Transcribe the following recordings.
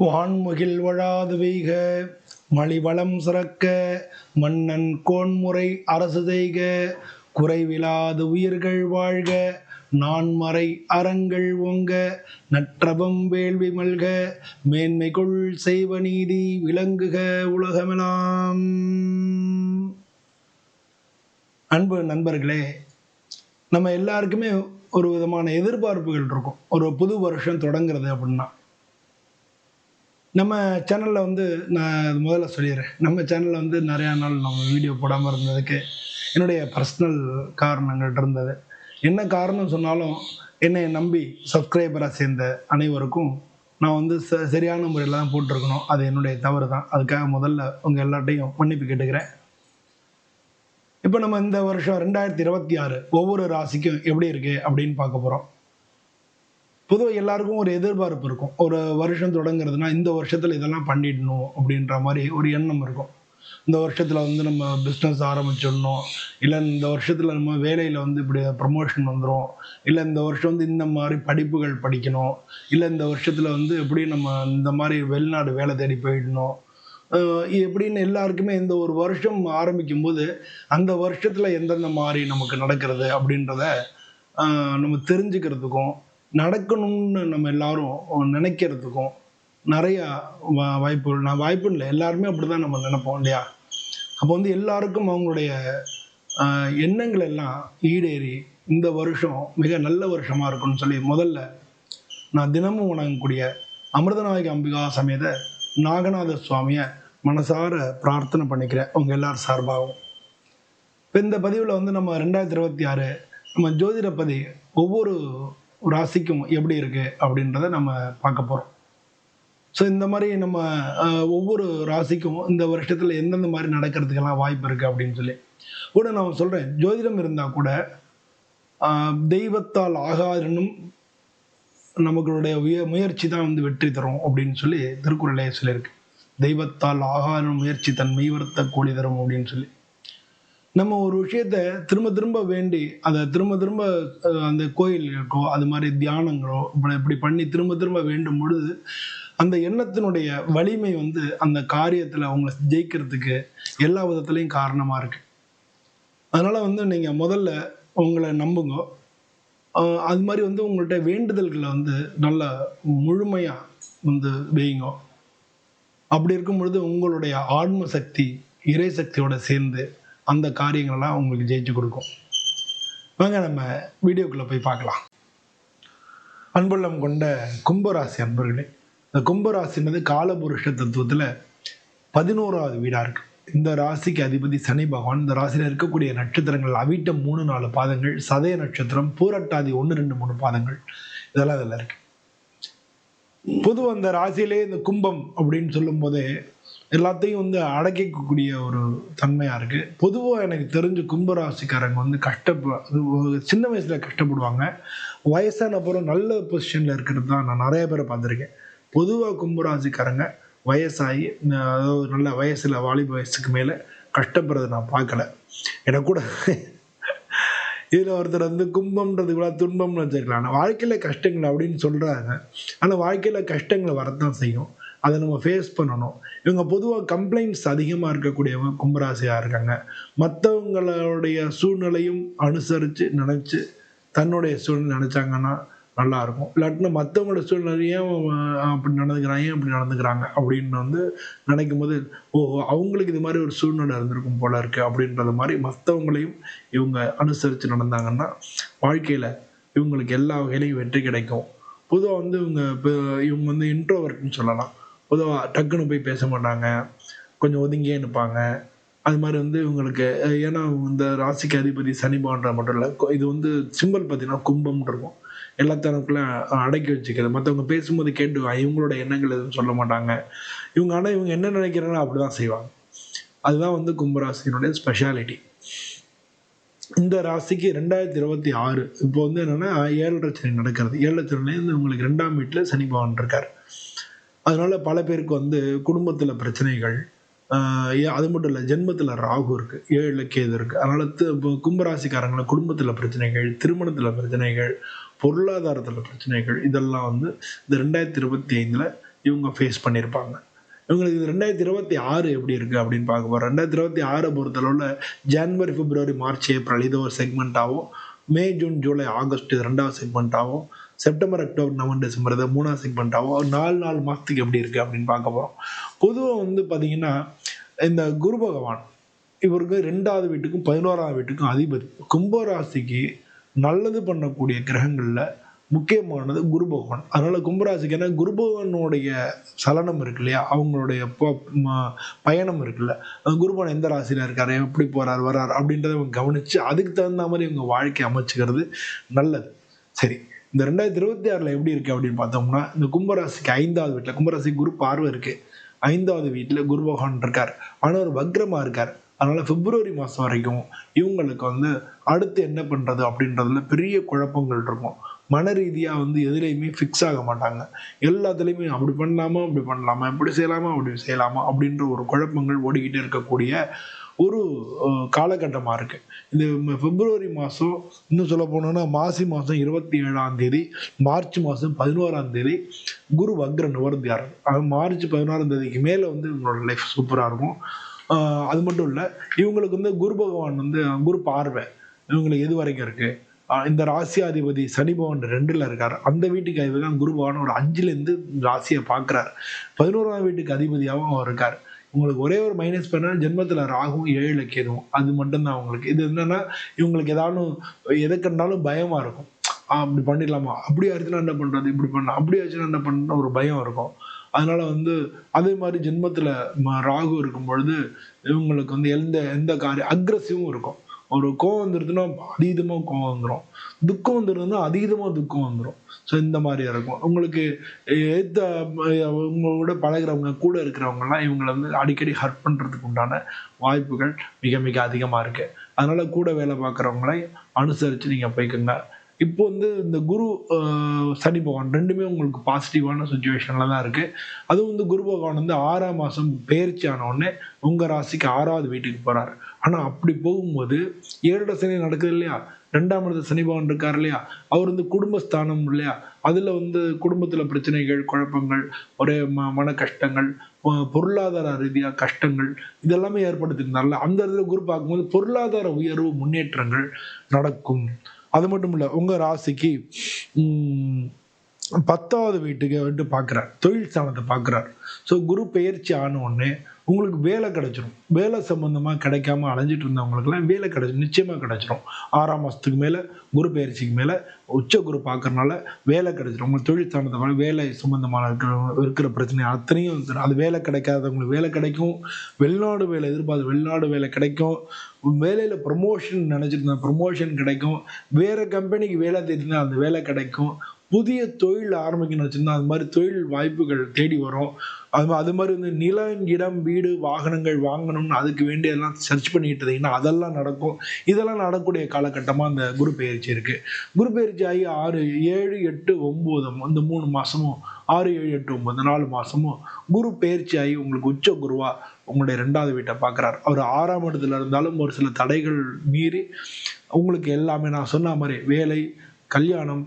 வான்முகில் வழாது வெய்க மலிவளம் சிறக்க மன்னன் கோன்முறை அரசு செய்க குறைவிலாது உயிர்கள் வாழ்க நான்மறை அறங்கள் ஓங்க நற்றபம் வேள்வி மல்க மேன்மைக்குள் செய்வ நீதி விளங்குக உலகமெல்லாம் அன்பு நண்பர்களே நம்ம எல்லாருக்குமே ஒரு விதமான எதிர்பார்ப்புகள் இருக்கும். ஒரு புது வருஷம் தொடங்குறது அப்படின்னா. நம்ம சேனலில் வந்து நான் அது முதல்ல சொல்லிடுறேன். நம்ம சேனலில் வந்து நிறையா நாள் நம்ம வீடியோ போடாமல் இருந்ததுக்கு என்னுடைய பர்சனல் காரணங்கள் இருந்தது. என்ன காரணம் சொன்னாலும் என்னை நம்பி சப்ஸ்கிரைபராக சேர்ந்த அனைவருக்கும் நான் வந்து ச சரியான முறையில் தான் போட்டிருக்கணும். அது என்னுடைய தவறு தான் அதுக்காக முதல்ல உங்கள் எல்லாட்டையும் மன்னிப்பு கேட்டுக்கிறேன். இப்போ நம்ம இந்த வருஷம் ரெண்டாயிரத்தி இருபத்தி ஆறு ஒவ்வொரு ராசிக்கும் எப்படி இருக்குது அப்படின்னு பார்க்க போகிறோம் பொதுவாக எல்லாருக்கும் ஒரு எதிர்பார்ப்பு இருக்கும். ஒரு வருஷம் தொடங்குறதுனா இந்த வருஷத்தில் இதெல்லாம் பண்ணிடணும் அப்படின்ற மாதிரி ஒரு எண்ணம் இருக்கும். இந்த வருஷத்தில் வந்து நம்ம பிஸ்னஸ் ஆரம்பிச்சிடணும். இல்லை இந்த வருஷத்தில் நம்ம வேலையில் வந்து இப்படி ப்ரமோஷன் வந்துடும் இல்லை இந்த வருஷம் வந்து இந்த மாதிரி படிப்புகள் படிக்கணும். இல்லை இந்த வருஷத்தில் வந்து எப்படி நம்ம இந்த மாதிரி வெளிநாடு வேலை தேடி போயிடணும். எப்படின்னு எல்லாருக்குமே இந்த ஒரு வருஷம் ஆரம்பிக்கும் போது அந்த வருஷத்தில் எந்தெந்த மாதிரி நமக்கு நடக்கிறது அப்படின்றத நம்ம தெரிஞ்சுக்கிறதுக்கும் நடக்கணும்னு நம்ம எல்லாரும் நினைக்கிறதுக்கும் நிறையா வா- வாய்ப்புகள் நான் வாய்ப்பு இல்லை. எல்லாருமே அப்படி தான் நம்ம நினைப்போம் இல்லையா? அப்போ வந்து எல்லாருக்கும் அவங்களுடைய எண்ணங்கள் எல்லாம் ஈடேறி இந்த வருஷம் மிக நல்ல வருஷமாக இருக்கும்னு சொல்லி முதல்ல நான் தினமும் வணங்கக்கூடிய அமிர்தநாயக அம்பிகா சமேத நாகநாத சுவாமியை மனசார பிரார்த்தனை பண்ணிக்கிறேன் உங்கள் எல்லார் சார்பாகவும். இப்போ இந்த பதிவில் வந்து நம்ம ரெண்டாயிரத்தி இருபத்தி ஆறு நம்ம ஜோதிடப்பதி ஒவ்வொரு ராசிக்கும் எப்படி இருக்குது அப்படின்றத நம்ம பார்க்க போகிறோம் ஸோ இந்த மாதிரி நம்ம ஒவ்வொரு ராசிக்கும் இந்த வருஷத்தில் எந்தெந்த மாதிரி நடக்கிறதுக்கெல்லாம் வாய்ப்பு இருக்குது அப்படின்னு சொல்லி. கூட நான் சொல்கிறேன் ஜோதிடம் இருந்தால் கூட தெய்வத்தால் ஆகாதனும் நமக்களுடைய உய முயற்சி தான் வந்து வெற்றி தரும் அப்படின்னு சொல்லி திருக்குறளே சொல்லியிருக்கு. தெய்வத்தால் ஆகாத முயற்சி தன் மெய்வர்த்த கூலி தரும் அப்படின்னு சொல்லி. நம்ம ஒரு விஷயத்த திரும்ப திரும்ப வேண்டி அதை திரும்ப திரும்ப அந்த கோயில் இருக்கோ அது மாதிரி தியானங்களோ இப்படி இப்படி பண்ணி திரும்ப திரும்ப வேண்டும் பொழுது அந்த எண்ணத்தினுடைய வலிமை வந்து அந்த காரியத்தில் அவங்களை ஜெயிக்கிறதுக்கு எல்லா விதத்துலேயும் காரணமாக இருக்கு. அதனால் வந்து நீங்கள் முதல்ல உங்களை நம்புங்க. அது மாதிரி வந்து உங்கள்கிட்ட வேண்டுதல்களை வந்து நல்ல முழுமையாக வந்து வையுங்க அப்படி இருக்கும் பொழுது உங்களுடைய ஆன்ம சக்தி இறை சக்தியோட சேர்ந்து அந்த காரியங்களெல்லாம் உங்களுக்கு ஜெயிச்சு கொடுக்கும். வாங்க நம்ம வீடியோக்குள்ளே போய் பார்க்கலாம். அன்புள்ளம் கொண்ட கும்பராசி அன்பர்களே இந்த கும்பராசின்றது காலபுருஷ தத்துவத்தில் பதினோராவது வீடாக இருக்கு. இந்த ராசிக்கு அதிபதி சனி பகவான் இந்த ராசியில் இருக்கக்கூடிய நட்சத்திரங்கள் அவிட்டம் மூணு நாலு பாதங்கள் சதய நட்சத்திரம் பூரட்டாதி ஒன்று ரெண்டு மூணு பாதங்கள் இதெல்லாம் இதில் இருக்கு. பொதுவாக அந்த ராசியிலே இந்த கும்பம் அப்படின்னு சொல்லும்போது எல்லாத்தையும் வந்து அடக்கிக்கக்கூடிய ஒரு தன்மையாக இருக்குது பொதுவாக எனக்கு தெரிஞ்ச கும்பராசிக்காரங்க வந்து கஷ்டப்ப சின்ன வயசில் கஷ்டப்படுவாங்க. வயசான அப்புறம் நல்ல பொசிஷனில் இருக்கிறது தான் நான் நிறைய பேரை பார்த்துருக்கேன். பொதுவாக கும்பராசிக்காரங்க வயசாகி அதாவது நல்ல வயசில் வாலிப வயசுக்கு மேலே கஷ்டப்படுறதை நான் பார்க்கல. எனக்கு கூட இதில் ஒருத்தர் வந்து கும்பம்ன்றது கூட துன்பம்னு வச்சுருக்கலாம். ஆனால் வாழ்க்கையில் கஷ்டங்கள் அப்படின்னு சொல்கிறாங்க ஆனால் வாழ்க்கையில் கஷ்டங்கள் வரத்தான் செய்யும். அதை நம்ம ஃபேஸ் பண்ணணும். இவங்க பொதுவாக கம்ப்ளைண்ட்ஸ் அதிகமாக இருக்கக்கூடியவங்க கும்பராசியாக இருக்காங்க. மற்றவங்களுடைய சூழ்நிலையும் அனுசரித்து நினச்சி தன்னுடைய சூழ்நிலை நினச்சாங்கன்னா நல்லாயிருக்கும் இல்லாட்டினா மற்றவங்களோட சூழ்நிலை ஏன் அப்படி நடந்துக்கிறாங்க ஏன் அப்படி நடந்துக்கிறாங்க அப்படின்னு வந்து நினைக்கும் போது ஓ அவங்களுக்கு இது மாதிரி ஒரு சூழ்நிலை இருந்திருக்கும் போல இருக்குது அப்படின்றது மாதிரி மற்றவங்களையும் இவங்க அனுசரித்து நடந்தாங்கன்னா வாழ்க்கையில் இவங்களுக்கு எல்லா வகையிலையும் வெற்றி கிடைக்கும். பொதுவாக வந்து இவங்க இப்போ இவங்க வந்து இன்ட்ரோவர்ட்னு சொல்லலாம். பொதுவாக டக்குன்னு போய் பேச மாட்டாங்க. கொஞ்சம் ஒதுங்கியே நிற்பாங்க அது மாதிரி வந்து இவங்களுக்கு ஏன்னா இந்த ராசிக்கு அதிபதி சனி மட்டும் இல்லை இது வந்து சிம்பிள் பார்த்தீங்கன்னா கும்பம்னு இருக்கும். எல்லாத்தையும் அடக்கி வச்சுக்கிறது. மற்றவங்க பேசும்போது கேட்டு இவங்களோட எண்ணங்கள் எதுவும் சொல்ல மாட்டாங்க. இவங்க ஆனால் இவங்க என்ன நினைக்கிறாங்களோ அப்படி தான் செய்வாங்க. அதுதான் வந்து கும்பராசினுடைய ஸ்பெஷாலிட்டி இந்த ராசிக்கு ரெண்டாயிரத்தி இருபத்தி ஆறு இப்போ வந்து என்னென்னா ஏழரை சனி நடக்கிறது. ஏழரை சனிலேருந்து உங்களுக்கு ரெண்டாம் வீட்டில் சனி பகவான் இருக்கார். அதனால பல பேருக்கு வந்து குடும்பத்தில் பிரச்சனைகள் அது மட்டும் இல்லை ஜென்மத்தில் ராகு இருக்கு ஏழு கேது இருக்கு. அதனால கும்பராசிக்காரங்களை இப்போ குடும்பத்தில் பிரச்சனைகள் திருமணத்தில் பிரச்சனைகள் பொருளாதாரத்தில் பிரச்சனைகள் இதெல்லாம் வந்து இந்த ரெண்டாயிரத்தி இருபத்தி ஐந்தில் இவங்க ஃபேஸ் பண்ணியிருப்பாங்க இவங்களுக்கு இது ரெண்டாயிரத்தி இருபத்தி ஆறு எப்படி இருக்குது அப்படின்னு பார்க்க போகிறோம் ரெண்டாயிரத்தி இருபத்தி ஆறை பொறுத்தளவில் ஜான்வரி பிப்ரவரி மார்ச் ஏப்ரல் இது ஒரு செக்மெண்ட்டாகவும் மே ஜூன் ஜூலை ஆகஸ்ட் இது ரெண்டாவது செக்மெண்ட்டாகவும் செப்டம்பர் அக்டோபர் நவம்பர் டிசம்பர் இது மூணாவது செக்மெண்ட்டாகவும் நாலு நாலு மாதத்துக்கு எப்படி இருக்குது அப்படின்னு பார்க்க போகிறோம் பொதுவாக வந்து பார்த்திங்கன்னா இந்த குரு பகவான் இவருக்கு ரெண்டாவது வீட்டுக்கும் பதினோராவது வீட்டுக்கும் அதிபதி. கும்பராசிக்கு நல்லது பண்ணக்கூடிய கிரகங்களில் முக்கியமானது குரு பகவான். அதனால் கும்பராசிக்கு ஏன்னா குரு பகவானுடைய சலனம் இருக்கு இல்லையா? அவங்களுடைய பயணம் இருக்குல்ல குரு பகவான் எந்த ராசியில் இருக்காரு எப்படி போகிறார் வர்றார் அப்படின்றத இவங்க கவனித்து அதுக்கு தகுந்த மாதிரி இவங்க வாழ்க்கை அமைச்சுக்கிறது நல்லது. சரி. இந்த ரெண்டாயிரத்தி இருபத்தி ஆறில் எப்படி இருக்குது அப்படின்னு பார்த்தோம்னா இந்த கும்பராசிக்கு ஐந்தாவது வீட்டில் கும்பராசி குரு பார்வை இருக்குது ஐந்தாவது வீட்டில் குரு பகவான் இருக்கார். ஆனால் ஒரு வக்ரமாக இருக்கார். அதனால் பிப்ரவரி மாதம் வரைக்கும் இவங்களுக்கு வந்து அடுத்து என்ன பண்ணுறது அப்படின்றதுல பெரிய குழப்பங்கள் இருக்கும். மன ரீதியாக வந்து எதுலேயுமே ஃபிக்ஸ் ஆக மாட்டாங்க. எல்லாத்துலேயுமே அப்படி பண்ணலாமா அப்படி பண்ணலாமா இப்படி செய்யலாமா அப்படி செய்யலாமா அப்படின்ற ஒரு குழப்பங்கள் ஓடிக்கிட்டே இருக்கக்கூடிய ஒரு காலகட்டமாக இருக்குது இந்த பிப்ரவரி மாதம் இன்னும் சொல்ல போனோன்னா மாசி மாதம் இருபத்தி ஏழாம் தேதி மார்ச் மாதம் பதினோராம் தேதி குரு வக்ர நிவர்த்தியார். அது மார்ச் பதினோராம் தேதிக்கு மேலே வந்து இவங்களோட லைஃப் சூப்பராக இருக்கும். அது மட்டும் இல்லை இவங்களுக்கு வந்து குரு பகவான் வந்து குரு பார்வை இவங்களுக்கு எது வரைக்கும் இருக்குது இந்த ராசியாதிபதி சனி பவன் ரெண்டில் இருக்கார். அந்த வீட்டுக்கு அதிபதி தான் குரு பகவான் ஒரு அஞ்சுலேருந்து ராசியை பார்க்குறாரு. பதினோராம் வீட்டுக்கு அதிபதியாகவும் அவர் இருக்கார். உங்களுக்கு ஒரே ஒரு மைனஸ் பண்ணால் ஜென்மத்தில் ராகும் ஏழு கேதுவும் அது மட்டும்தான் அவங்களுக்கு. இது என்னன்னா இவங்களுக்கு ஏதாவது எதை கண்டாலும் பயமாக இருக்கும். அப்படி பண்ணிடலாமா அப்படி ஆச்சுன்னா என்ன பண்ணுறது இப்படி பண்ணலாம் அப்படி ஆச்சுன்னா என்ன பண்ண ஒரு பயம் இருக்கும். அதனால வந்து அதே மாதிரி ஜென்மத்தில் ராகு இருக்கும் பொழுது இவங்களுக்கு வந்து எந்த எந்த காரியம் அக்ரஸிவும் இருக்கும். ஒரு கோவம் வந்துருதுன்னா அதீதமாக கோவம் வந்துடும் துக்கம் வந்துருதுன்னா அதீதமாக துக்கம் வந்துடும் ஸோ இந்த மாதிரி இருக்கும். உங்களுக்கு ஏற்ற உங்களோட பழகிறவங்க கூட இருக்கிறவங்கலாம் இவங்களை வந்து அடிக்கடி ஹர்ட் பண்ணுறதுக்கு உண்டான வாய்ப்புகள் மிக மிக அதிகமாக இருக்குது அதனால் கூட வேலை பார்க்குறவங்களை அனுசரித்து நீங்கள் போய்க்குங்க. இப்போ வந்து இந்த குரு சனி பகவான் ரெண்டுமே உங்களுக்கு பாசிட்டிவான சுச்சுவேஷனில் தான் இருக்குது அதுவும் வந்து குரு பகவான் வந்து ஆறாம் மாதம் பயிற்சி ஆனவுடனே உங்கள் ராசிக்கு ஆறாவது வீட்டுக்கு போகிறார் ஆனால் அப்படி போகும்போது ஏழரை சனி நடக்குது இல்லையா? ரெண்டாம் இடத்துல சனி பகவான் இருக்கார் இல்லையா? அவர் வந்து குடும்பஸ்தானம் இல்லையா? அதில் வந்து குடும்பத்தில் பிரச்சனைகள் குழப்பங்கள் ஒரே ம மன கஷ்டங்கள் பொருளாதார ரீதியாக கஷ்டங்கள் இதெல்லாமே ஏற்படுத்தியிருந்தார்ல. அந்த இடத்துல குரு பார்க்கும்போது பொருளாதார உயர்வு முன்னேற்றங்கள் நடக்கும். அது மட்டும் இல்லை உங்கள் ராசிக்கு பத்தாவது வீட்டுக்கு வந்துட்டு பார்க்குறார் தொழில் ஸ்தானத்தை பார்க்குறார் ஸோ குரு பெயர்ச்சி ஆன உடனே உங்களுக்கு வேலை கிடைச்சிரும். வேலை சம்மந்தமாக கிடைக்காம அலைஞ்சிட்டு இருந்தவங்களுக்குலாம் வேலை கிடைச்சி நிச்சயமாக கிடைச்சிரும். ஆறாம் மாதத்துக்கு மேலே குரு பயிற்சிக்கு மேலே உச்ச குரு பார்க்கறனால வேலை கிடைச்சிரும். உங்களுக்கு தொழில் ஸ்தானத்தை வேலை சம்மந்தமான இருக்கிற இருக்கிற பிரச்சனை அத்தனையும் அது வேலை கிடைக்காதவங்களுக்கு வேலை கிடைக்கும். வெளிநாடு வேலை எதிர்பார்த்து வெளிநாடு வேலை கிடைக்கும். வேலையில் ப்ரொமோஷன் நினச்சிருந்தா ப்ரொமோஷன் கிடைக்கும். வேறு கம்பெனிக்கு வேலை தேடினா அந்த வேலை கிடைக்கும். புதிய தொழில் ஆரம்பிக்கணும் வச்சுருந்தா அது மாதிரி தொழில் வாய்ப்புகள் தேடி வரும். அது அது மாதிரி வந்து நிலம் இடம் வீடு வாகனங்கள் வாங்கணும்னு அதுக்கு வேண்டியதெல்லாம் சர்ச் பண்ணிட்டு இருந்தீங்கன்னா அதெல்லாம் நடக்கும். இதெல்லாம் நடக்கக்கூடிய காலகட்டமாக அந்த குரு பயிற்சி இருக்குது குரு பயிற்சி ஆகி ஆறு ஏழு எட்டு ஒம்பது அந்த மூணு மாதமும் ஆறு ஏழு எட்டு ஒம்பது நாலு மாதமும் குரு பயிற்சி ஆகி உங்களுக்கு உச்ச குருவா உங்களுடைய ரெண்டாவது வீட்டை பார்க்குறாரு அவர் ஆறாம் இடத்துல இருந்தாலும் ஒரு சில தடைகள் மீறி உங்களுக்கு எல்லாமே நான் சொன்ன மாதிரி வேலை கல்யாணம்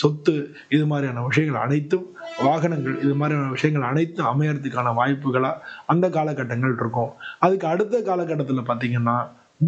சொத்து இது மாதிரியான விஷயங்கள் அனைத்தும் வாகனங்கள் இது மாதிரியான விஷயங்கள் அனைத்தும் அமையறதுக்கான வாய்ப்புகளாக அந்த காலகட்டங்கள் இருக்கும். அதுக்கு அடுத்த காலகட்டத்தில் பார்த்தீங்கன்னா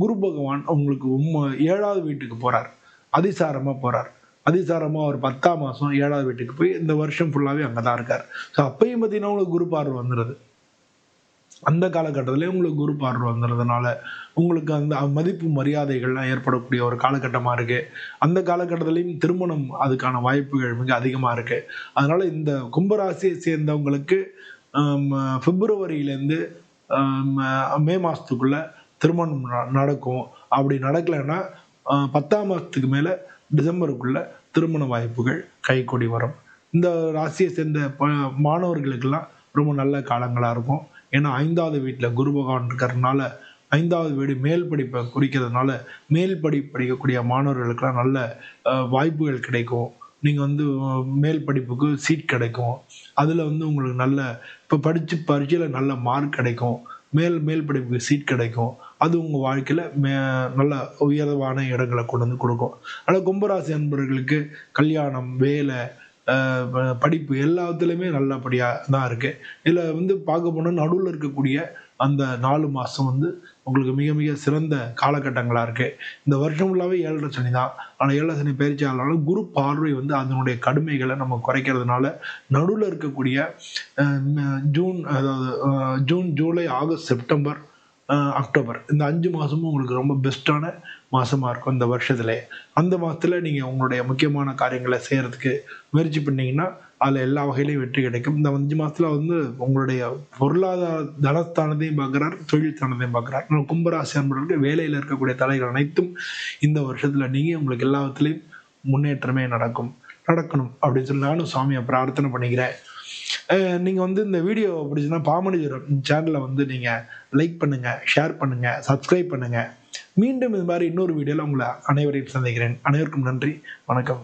குரு பகவான் உங்களுக்கு உம்ம ஏழாவது வீட்டுக்கு போகிறார் அதிசாரமாக போகிறார் அதிசாரமாக ஒரு பத்தாம் மாதம் ஏழாவது வீட்டுக்கு போய் இந்த வருஷம் ஃபுல்லாகவே அங்கே தான் இருக்கார். ஸோ அப்பையும் பார்த்தீங்கன்னா உங்களுக்கு குரு பார்வை வந்துடுது அந்த காலகட்டத்திலே உங்களுக்கு குரு பார்வை வந்துடுறதுனால உங்களுக்கு அந்த மதிப்பு மரியாதைகள்லாம் ஏற்படக்கூடிய ஒரு காலகட்டமாக இருக்குது அந்த காலகட்டத்திலையும் திருமணம் அதுக்கான வாய்ப்புகள் மிக அதிகமாக இருக்குது அதனால் இந்த கும்பராசியை சேர்ந்தவங்களுக்கு பிப்ரவரியிலேருந்து மே மாதத்துக்குள்ளே திருமணம் நடக்கும். அப்படி நடக்கலைன்னா பத்தாம் மாதத்துக்கு மேலே டிசம்பருக்குள்ளே திருமண வாய்ப்புகள் கைகூடி வரும். இந்த ராசியை சேர்ந்த மாணவர்களுக்கெல்லாம் ரொம்ப நல்ல காலங்களாக இருக்கும். ஏன்னா ஐந்தாவது வீட்டில் குரு பகவான் இருக்கிறதுனால ஐந்தாவது வீடு மேல் படிப்பை குறிக்கிறதுனால மேல் படி படிக்கக்கூடிய மாணவர்களுக்கெல்லாம் நல்ல வாய்ப்புகள் கிடைக்கும். நீங்கள் வந்து மேல் படிப்புக்கு சீட் கிடைக்கும். அதில் வந்து உங்களுக்கு நல்ல இப்போ படித்து பரீட்சையில் நல்ல மார்க் கிடைக்கும். மேல் மேல் படிப்புக்கு சீட் கிடைக்கும். அது உங்கள் வாழ்க்கையில் மே நல்ல உயர்வான இடங்களை கொண்டு வந்து கொடுக்கும். ஆனால் கும்பராசி அன்பர்களுக்கு கல்யாணம் வேலை படிப்பு எல்லாத்துலேயுமே நல்லபடியாக தான் இருக்குது இதில் வந்து பார்க்க போனால் நடுவில் இருக்கக்கூடிய அந்த நாலு மாதம் வந்து உங்களுக்கு மிக மிக சிறந்த காலகட்டங்களாக இருக்குது இந்த வருஷம் ஃபுல்லாகவே ஏழரை சனி தான். ஆனால் ஏழரை சனி பயிற்சி குரு பார்வை வந்து அதனுடைய கடுமைகளை நம்ம குறைக்கிறதுனால நடுவில் இருக்கக்கூடிய ஜூன் அதாவது June July August September October. இந்த அஞ்சு மாதமும் உங்களுக்கு ரொம்ப பெஸ்ட்டான மாதமாக இருக்கும் இந்த வருஷத்துல. அந்த மாதத்தில் நீங்கள் உங்களுடைய முக்கியமான காரியங்களை செய்கிறதுக்கு முயற்சி பண்ணீங்கன்னா அதில் எல்லா வகையிலையும் வெற்றி கிடைக்கும். இந்த அஞ்சு மாதத்தில் வந்து உங்களுடைய பொருளாதார தனஸ்தானத்தையும் பார்க்குறார் தொழில் தானதையும் பார்க்குறார் கும்பராசி அன்பர்களுக்கு வேலையில் இருக்கக்கூடிய தலைகள் அனைத்தும் இந்த வருஷத்தில் நீங்கள் உங்களுக்கு எல்லாத்துலேயும் முன்னேற்றமே நடக்கும். நடக்கணும் அப்படின்னு சொல்லி நானும் சாமியை பிரார்த்தனை பண்ணிக்கிறேன். நீங்கள் வந்து இந்த வீடியோ பிடிச்சுன்னா பாமணிஜர் சேனலை வந்து நீங்கள் லைக் பண்ணுங்கள் ஷேர் பண்ணுங்கள் சப்ஸ்கிரைப் பண்ணுங்கள் மீண்டும் இது மாதிரி இன்னொரு வீடியோவில் உங்களை அனைவரையும் சந்திக்கிறேன். அனைவருக்கும் நன்றி வணக்கம்.